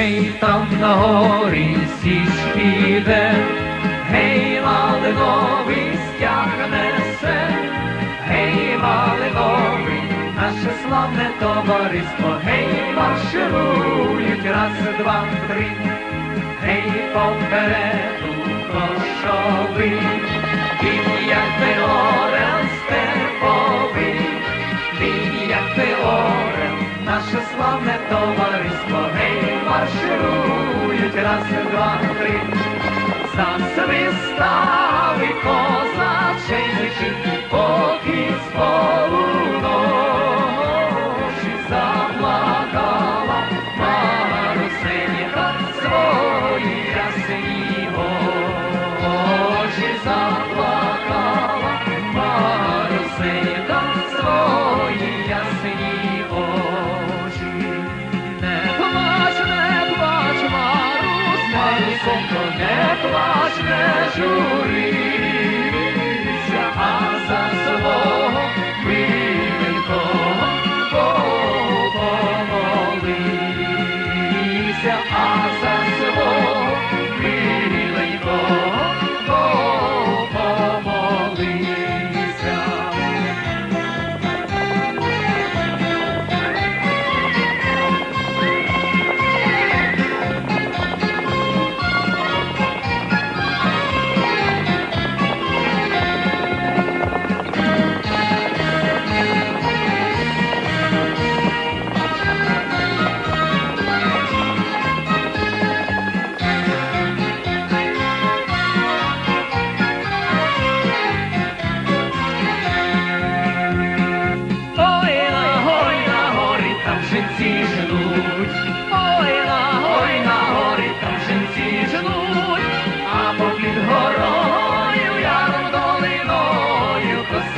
Гей, там на горі січ піде, гей, малиновий стяг несе, гей, малиновий, наше славне товариство, гей, марширують, раз, два, три, гей, попереду кошовий, він як би орел раз, два, три, засвистали козаченичі, поки з полуночі не не журися, а за свого миленького помолися, а за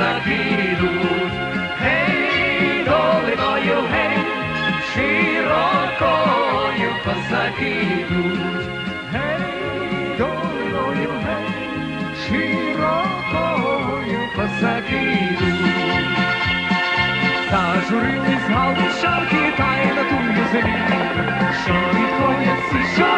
долиною, козаки. Гей, долиною, гей, широкою козаки йдуть. Гей, долиною, гей, широкою козаки йдуть. Зажурились галичанки, та й на тую землі, що відходять всі, що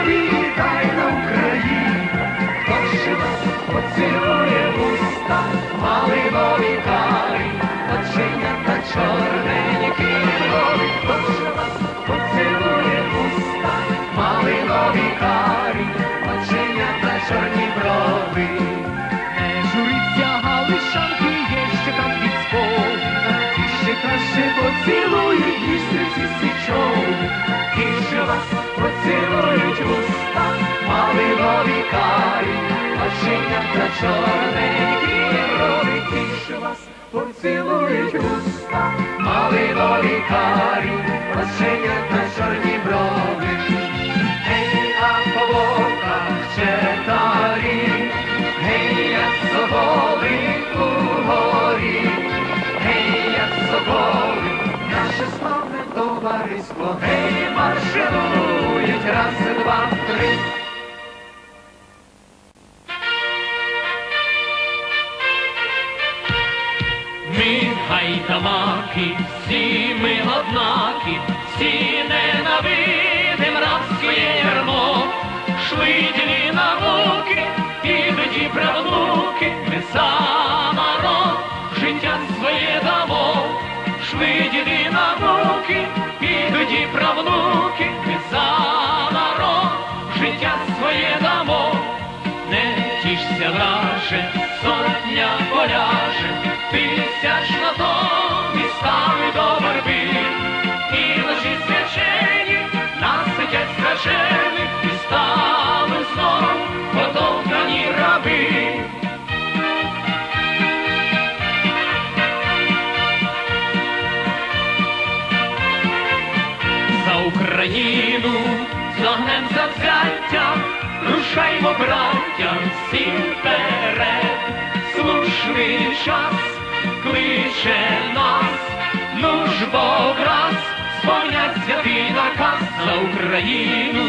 чорненькі брови. Ті, що вас поцілують в уста, малинові карі, оченята чорні брови. Гей, а по боках четарі, гей, як соболи у горі, гей, як соболи, наше славне товариство, гей, марширують, раз, два, гайдамаки, всі ми однакі, всі ненавидим рабське ярмо, швидні науки, і тоді правнуки, ми за народ, життя своє дамо, швидні науки, і тоді правнуки, ми за народ, життя своє дамо. Не тішся, враже, сотня поляже, тисяч на тобі стали до борби, і ножі свячені насидять скажені, і стали знов потовкані раби. За Україну, з завзяття, рушаймо, браття, всі вперед, слушний час кличе нас, ну ж бо враз, сповнять святий наказ за Україну,